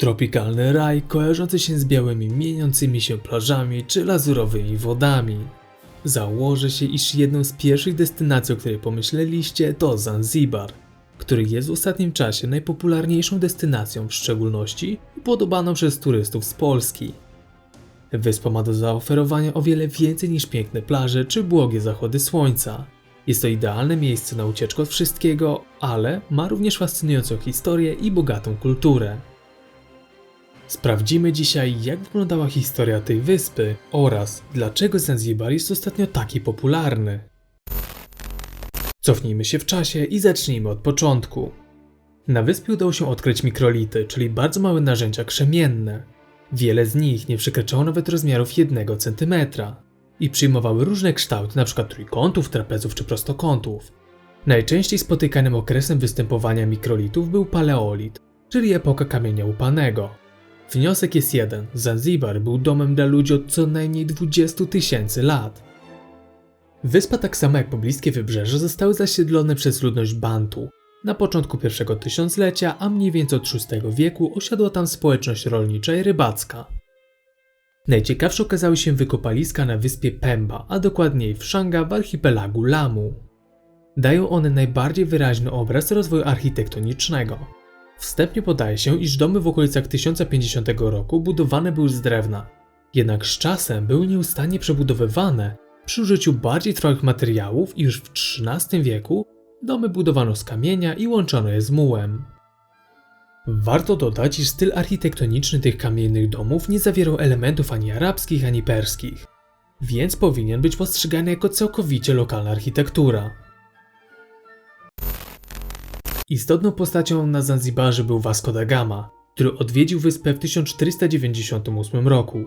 Tropikalny raj kojarzący się z białymi mieniącymi się plażami czy lazurowymi wodami. Założę się, iż jedną z pierwszych destynacji, o której pomyśleliście, to Zanzibar, który jest w ostatnim czasie najpopularniejszą destynacją, w szczególności podobaną przez turystów z Polski. Wyspa ma do zaoferowania o wiele więcej niż piękne plaże czy błogie zachody słońca. Jest to idealne miejsce na ucieczkę od wszystkiego, ale ma również fascynującą historię i bogatą kulturę. Sprawdzimy dzisiaj, jak wyglądała historia tej wyspy oraz dlaczego Zanzibar jest ostatnio taki popularny. Cofnijmy się w czasie i zacznijmy od początku. Na wyspie udało się odkryć mikrolity, czyli bardzo małe narzędzia krzemienne. Wiele z nich nie przekraczało nawet rozmiarów 1 cm i przyjmowały różne kształty, np. trójkątów, trapezów czy prostokątów. Najczęściej spotykanym okresem występowania mikrolitów był paleolit, czyli epoka kamienia łupanego. Wniosek jest jeden: Zanzibar był domem dla ludzi od co najmniej 20 tysięcy lat. Wyspa, tak samo jak pobliskie wybrzeże, zostały zasiedlone przez ludność Bantu. Na początku pierwszego tysiąclecia, a mniej więcej od VI wieku, osiadła tam społeczność rolnicza i rybacka. Najciekawsze okazały się wykopaliska na wyspie Pemba, a dokładniej w Shanga w archipelagu Lamu. Dają one najbardziej wyraźny obraz rozwoju architektonicznego. Wstępnie podaje się, iż domy w okolicach 1050 roku budowane były z drewna, jednak z czasem były nieustannie przebudowywane przy użyciu bardziej trwałych materiałów i już w XIII wieku domy budowano z kamienia i łączono je z mułem. Warto dodać, iż styl architektoniczny tych kamiennych domów nie zawierał elementów ani arabskich, ani perskich, więc powinien być postrzegany jako całkowicie lokalna architektura. Istotną postacią na Zanzibarze był Vasco da Gama, który odwiedził wyspę w 1498 roku.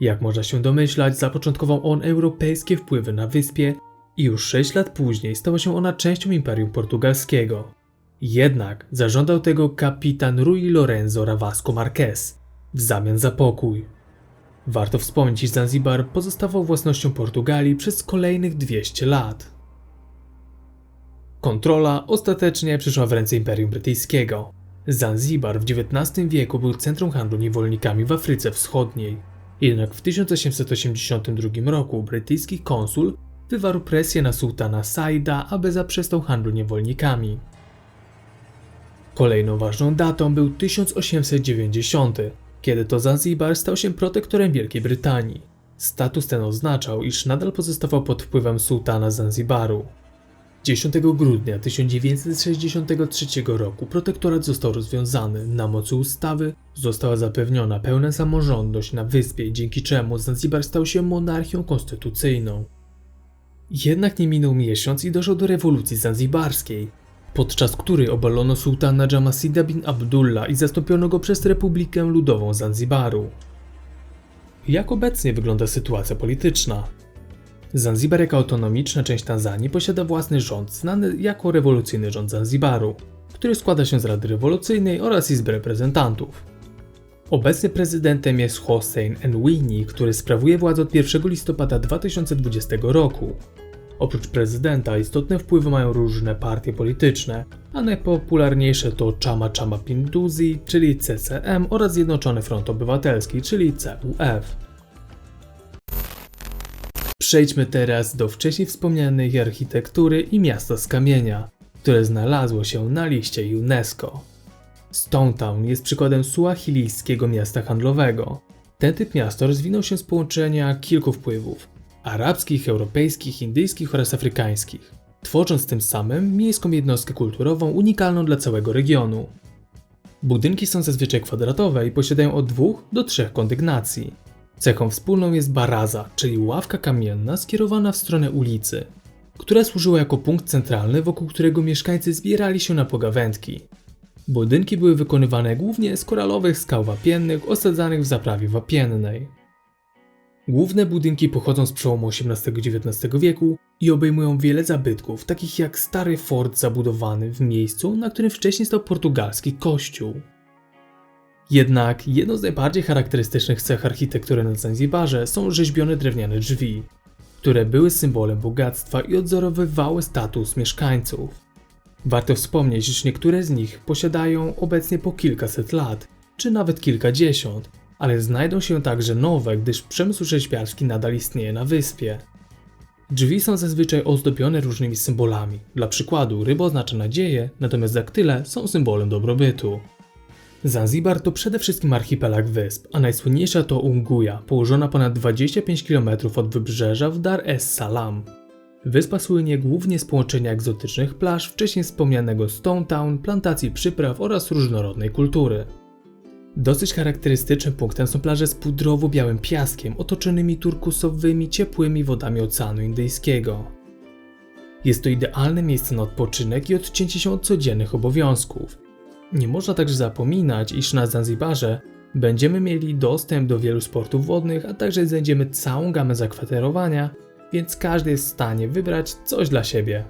Jak można się domyślać, zapoczątkował on europejskie wpływy na wyspie i już 6 lat później stała się ona częścią Imperium Portugalskiego. Jednak zażądał tego kapitan Rui Lorenzo Ravasco Marquez w zamian za pokój. Warto wspomnieć, iż Zanzibar pozostawał własnością Portugalii przez kolejnych 200 lat. Kontrola ostatecznie przyszła w ręce Imperium Brytyjskiego. Zanzibar w XIX wieku był centrum handlu niewolnikami w Afryce Wschodniej. Jednak w 1882 roku brytyjski konsul wywarł presję na sułtana Saida, aby zaprzestał handlu niewolnikami. Kolejną ważną datą był 1890, kiedy to Zanzibar stał się protektorem Wielkiej Brytanii. Status ten oznaczał, iż nadal pozostawał pod wpływem sułtana Zanzibaru. 10 grudnia 1963 roku protektorat został rozwiązany. Na mocy ustawy została zapewniona pełna samorządność na wyspie, dzięki czemu Zanzibar stał się monarchią konstytucyjną. Jednak nie minął miesiąc i doszło do rewolucji zanzibarskiej, podczas której obalono sułtana Jamasida bin Abdullah i zastąpiono go przez Republikę Ludową Zanzibaru. Jak obecnie wygląda sytuacja polityczna? Zanzibar jako autonomiczna część Tanzanii posiada własny rząd, znany jako rewolucyjny rząd Zanzibaru, który składa się z Rady Rewolucyjnej oraz Izby Reprezentantów. Obecnie prezydentem jest Hossein Enwini, który sprawuje władzę od 1 listopada 2020 roku. Oprócz prezydenta istotne wpływy mają różne partie polityczne, a najpopularniejsze to Chama Chama Pinduzi, czyli CCM oraz Zjednoczony Front Obywatelski, czyli CUF. Przejdźmy teraz do wcześniej wspomnianej architektury i miasta z kamienia, które znalazło się na liście UNESCO. Stone Town jest przykładem suahilijskiego miasta handlowego. Ten typ miasta rozwinął się z połączenia kilku wpływów arabskich, europejskich, indyjskich oraz afrykańskich, tworząc tym samym miejską jednostkę kulturową unikalną dla całego regionu. Budynki są zazwyczaj kwadratowe i posiadają od dwóch do trzech kondygnacji. Cechą wspólną jest baraza, czyli ławka kamienna skierowana w stronę ulicy, która służyła jako punkt centralny, wokół którego mieszkańcy zbierali się na pogawędki. Budynki były wykonywane głównie z koralowych skał wapiennych osadzanych w zaprawie wapiennej. Główne budynki pochodzą z przełomu XVIII-XIX wieku i obejmują wiele zabytków, takich jak stary fort zabudowany w miejscu, na którym wcześniej stał portugalski kościół. Jednak jedną z najbardziej charakterystycznych cech architektury na Zanzibarze są rzeźbione drewniane drzwi, które były symbolem bogactwa i odzorowywały status mieszkańców. Warto wspomnieć, że niektóre z nich posiadają obecnie po kilkaset lat, czy nawet kilkadziesiąt, ale znajdą się także nowe, gdyż przemysł rzeźbiarski nadal istnieje na wyspie. Drzwi są zazwyczaj ozdobione różnymi symbolami. Dla przykładu ryba oznacza nadzieję, natomiast daktyle są symbolem dobrobytu. Zanzibar to przede wszystkim archipelag wysp, a najsłynniejsza to Unguja, położona ponad 25 km od wybrzeża w Dar es Salaam. Wyspa słynie głównie z połączenia egzotycznych plaż, wcześniej wspomnianego Stone Town, plantacji przypraw oraz różnorodnej kultury. Dosyć charakterystycznym punktem są plaże z pudrowo-białym piaskiem, otoczonymi turkusowymi, ciepłymi wodami Oceanu Indyjskiego. Jest to idealne miejsce na odpoczynek i odcięcie się od codziennych obowiązków. Nie można także zapominać, iż na Zanzibarze będziemy mieli dostęp do wielu sportów wodnych, a także znajdziemy całą gamę zakwaterowania, więc każdy jest w stanie wybrać coś dla siebie.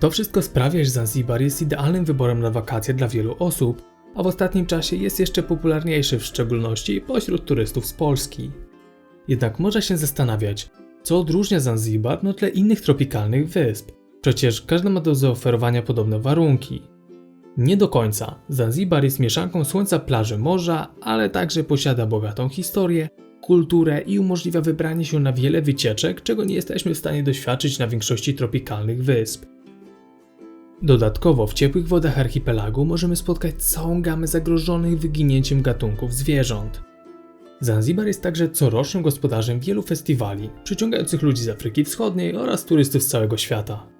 To wszystko sprawia, że Zanzibar jest idealnym wyborem na wakacje dla wielu osób, a w ostatnim czasie jest jeszcze popularniejszy w szczególności pośród turystów z Polski. Jednak można się zastanawiać, co odróżnia Zanzibar na tle innych tropikalnych wysp. Przecież każda ma do zaoferowania podobne warunki. Nie do końca. Zanzibar jest mieszanką słońca, plaży, morza, ale także posiada bogatą historię, kulturę i umożliwia wybranie się na wiele wycieczek, czego nie jesteśmy w stanie doświadczyć na większości tropikalnych wysp. Dodatkowo w ciepłych wodach archipelagu możemy spotkać całą gamę zagrożonych wyginięciem gatunków zwierząt. Zanzibar jest także corocznym gospodarzem wielu festiwali, przyciągających ludzi z Afryki Wschodniej oraz turystów z całego świata.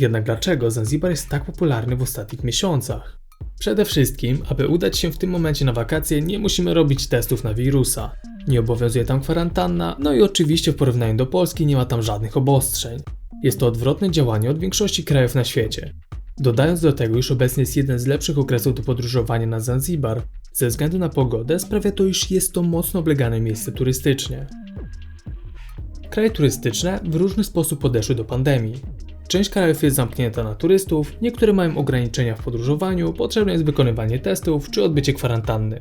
Jednak dlaczego Zanzibar jest tak popularny w ostatnich miesiącach? Przede wszystkim, aby udać się w tym momencie na wakacje, nie musimy robić testów na wirusa. Nie obowiązuje tam kwarantanna, no i oczywiście w porównaniu do Polski nie ma tam żadnych obostrzeń. Jest to odwrotne działanie od większości krajów na świecie. Dodając do tego, iż obecnie jest jeden z lepszych okresów do podróżowania na Zanzibar, ze względu na pogodę sprawia to, iż jest to mocno oblegane miejsce turystycznie. Kraje turystyczne w różny sposób podeszły do pandemii. Część krajów jest zamknięta na turystów, niektóre mają ograniczenia w podróżowaniu, potrzebne jest wykonywanie testów czy odbycie kwarantanny.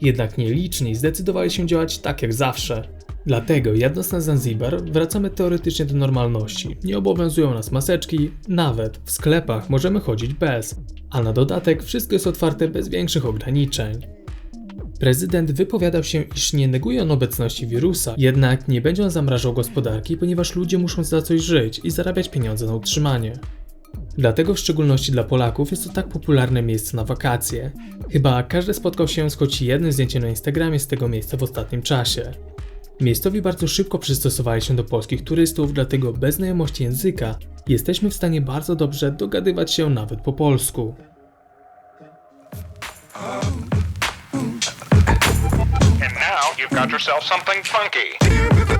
Jednak nieliczni zdecydowali się działać tak jak zawsze. Dlatego jadąc na Zanzibar wracamy teoretycznie do normalności. Nie obowiązują nas maseczki, nawet w sklepach możemy chodzić bez, a na dodatek wszystko jest otwarte bez większych ograniczeń. Prezydent wypowiadał się, iż nie neguje on obecności wirusa, jednak nie będzie on zamrażał gospodarki, ponieważ ludzie muszą za coś żyć i zarabiać pieniądze na utrzymanie. Dlatego w szczególności dla Polaków jest to tak popularne miejsce na wakacje. Chyba każdy spotkał się z choć jednym zdjęciem na Instagramie z tego miejsca w ostatnim czasie. Miejscowi bardzo szybko przystosowali się do polskich turystów, dlatego bez znajomości języka jesteśmy w stanie bardzo dobrze dogadywać się nawet po polsku. You've got yourself something funky.